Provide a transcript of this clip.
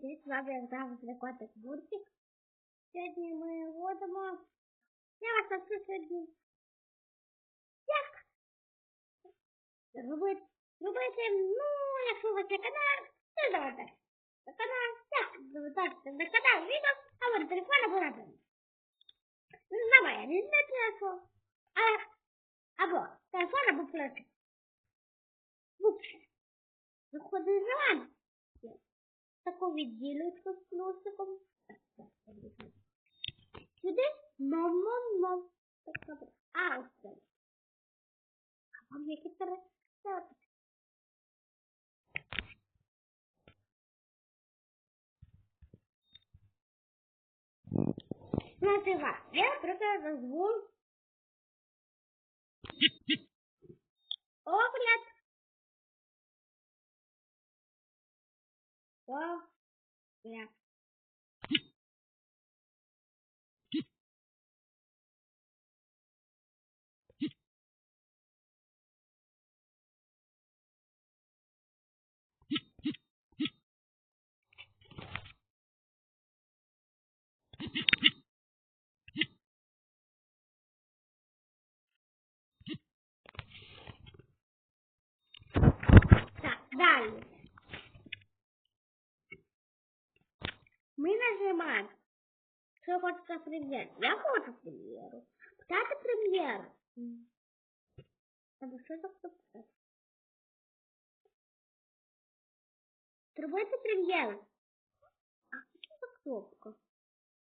привіт! З вами як завжди котик Буртик. Сьогодні ми водимо. Я вас навчу сьогодні. Як робити, робити, ну, якщо у вас є канал, то давайте. На канал, як завантажити на канал відео, або на телефон, або на телефон. Немає, не на телефон, а або телефон, або планшет. Лучше. Заходить за вами таку відділочку з плюсиком. Сюди мам-мам-мам. Так добре. А, ось це. А вам які треба? Назива. Я просто назву огляд Well, yeah. Ми нажимаємо. Що хочеться прем'єр? Я хочу прем'єру. Птати прем'єру. Або що за кнопка? Зробити прем'єру. А що за кнопка?